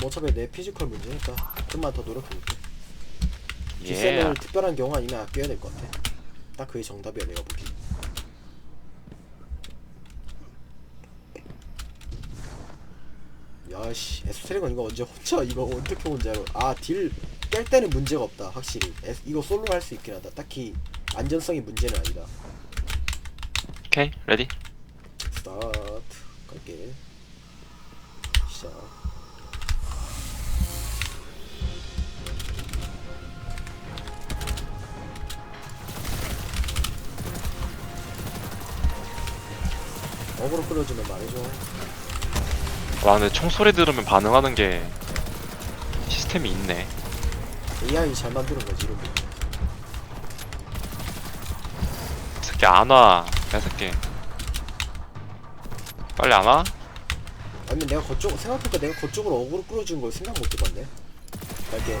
뭐 어차피 내 피지컬 문제니까 좀만 더 노력해볼게. 예. 뒷셈을 특별한 경우 아니면 아껴야 될 것 같아. 딱 그게 정답이야 내가 보기 야씨 에스트레건 이거 언제 혼자 이거 어떻게 혼자 아딜 깰 때는 문제가 없다 확실히. 에스, 이거 솔로 할 수 있긴 하다. 딱히 안전성이 문제는 아니다. 오케이 레디. 스타트. 갈게. 시작 어그로 끌어주면 말해줘 와 근데 총소리 들으면 반응하는 게 시스템이 있네. AI 잘 만드는 거지 이런 거 이 새끼 안 와. 야 새끼. 빨리 안 와? 아니면 내가 그쪽 생각해보니까 내가 그쪽으로 어그로 끌어주는 걸 생각 못 해봤네 갈게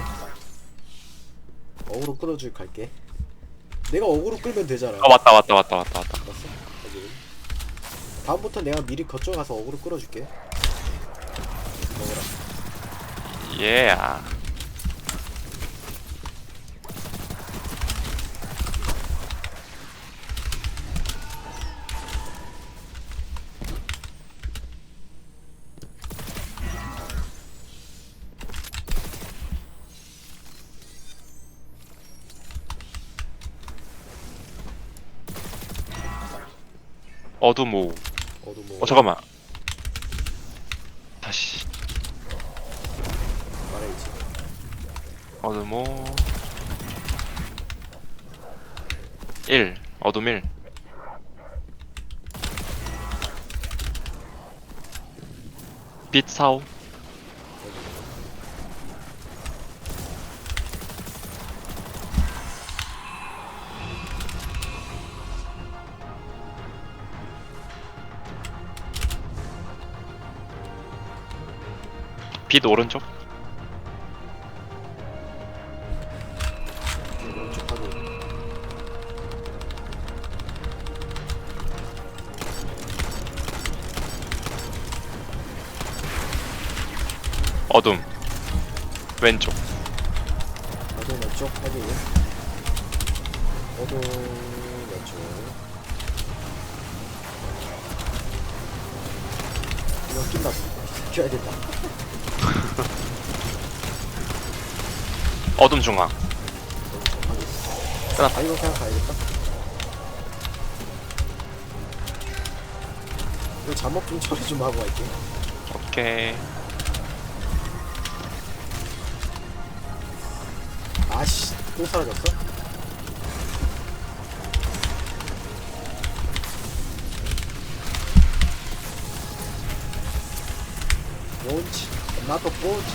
어그로 끌어줄 갈게 내가 어그로 끌면 되잖아 아 왔다 왔다 왔다 왔다 왔다. 봤어? 다음부터 내가 미리 거쳐 가서 어그로 끌어줄게 먹어라 예. 어두 뭐 어 잠깐만. 다시. 어두모. 1. 어둠 1. 빛 사오. 빛 오른쪽. 어둠. 왼쪽. 어두 왼쪽 하고 어두 왼쪽 이거 낀다 껴야 된다 어둠 중앙. 끝났다. 아 이거 그냥 가야겠다 이거 잠옷 좀 처리 좀 하고 갈게 오케이. 아씨 또 사라졌어? 뭔지 나도 뭐지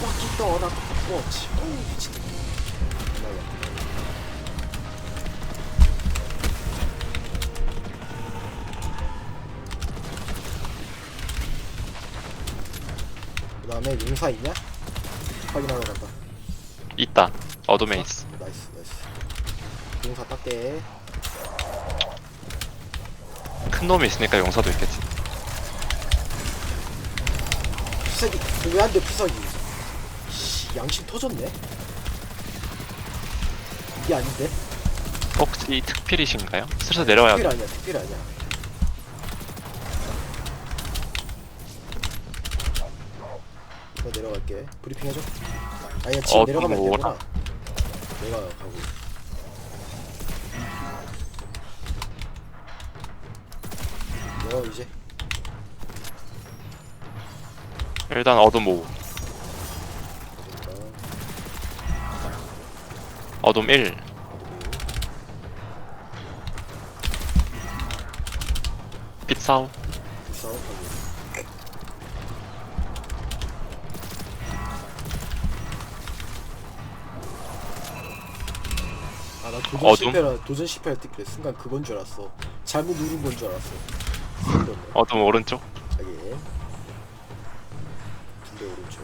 뻑기도 나도 오 미친다 정말로. 그 다음에 용사 있냐? 확인하러 간다 있다. 어둠에 있어. 나이스 나이스 용사 닦게 큰 놈이 있으니까 용사도 있겠지. 푸석이 왜안돼 푸석이 씨 양심 터졌네 이게 아닌데 혹시 특필이신가요? 슬슬 내려와야 특필 돼. 아니야 특필 아니야 나 내려갈게 브리핑 해줘 아니야 지금 어, 내려가면 안 뭐라? 되구나 내가 가고 내가 이제 일단 어둠 오. 어둠 1. 빛 사오. 싸워 가고 아나 도전 어둠? 실패라 도전 실패할 때 그래 순간 그건 줄 알았어 잘못 누른 건 줄 알았어 어둠 오른쪽. 자기 군대 오른쪽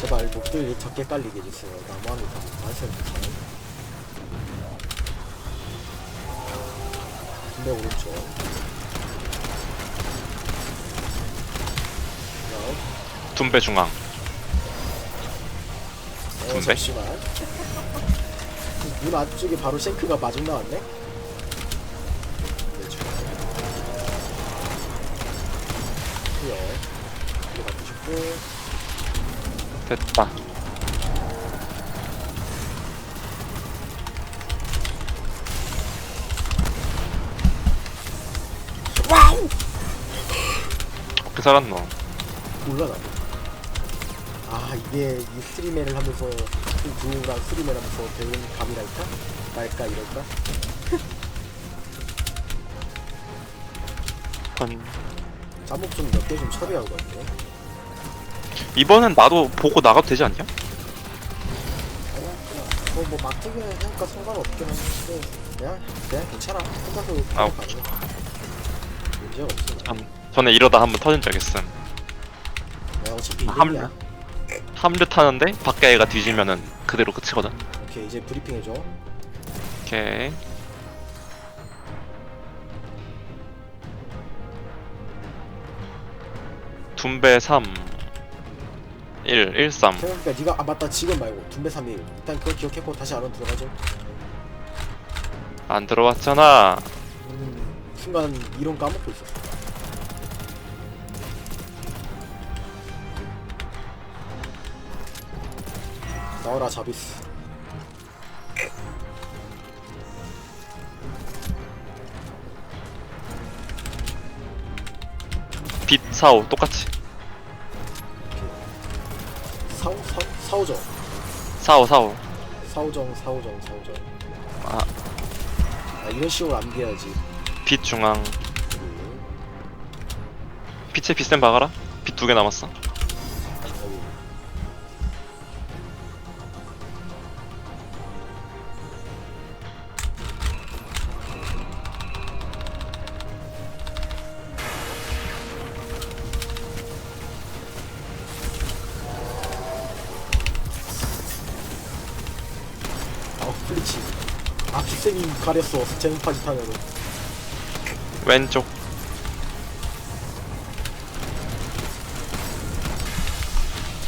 제발 목들 적게 깔리게 해주세요 나무하는 거 안쓰럽게 군대 오른쪽. 다음. 둠배 중앙 어, 군대? 잠시만. 문 안쪽에 바로 쉔크가 마중 나왔네? 네, 좋아. 그요. 이거 바꾸셨고. 됐다 와우! 어떻게 살았노 몰라, 나도. 아, 이게 이 스트리맨을 하면서, 그 두우랑 스트리맨 하면서 배운 감이랄까? 날까, 이럴까? 한 짬목 좀몇 개 좀 처리하고 갈게. 이번엔 나도 보고 나가도 되지 않냐? 그냥, 그냥, 뭐, 뭐, 막대기 하니까 상관없긴 한데, 그냥, 그냥 괜찮아. 혼자서 아우. 가는 거. 문제가 없어. 한 전에 이러다 한번 터진 적 있음 내가 어차피 아, 함- 이름이야. 함류 타는데 밖에 애가 뒤지면은 그대로 끝이거든 오케이, 이제 브리핑 해줘. 오케이 둠배 3 1 1 3 그러니까 네가 아 맞다. 지금 말고. 둔배 3일. 일단 그거 기억했고 다시 안으로 들어가죠. 안 들어왔잖아. 음, 순간 이론 까먹고 있었어. 나와라 자비스. 빛 사오. 똑같이 사우 사우 사우정. 사오 사오. 사우정 사우정 사우정. 아, 아 이런 식으로 암기해야지. 빛 중앙. 음, 빛에 빛센 박아라? 빛 두 개 남았어. 여 아 픽셀이 가렸어 제는파지 타면은. 왼쪽.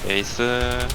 에이스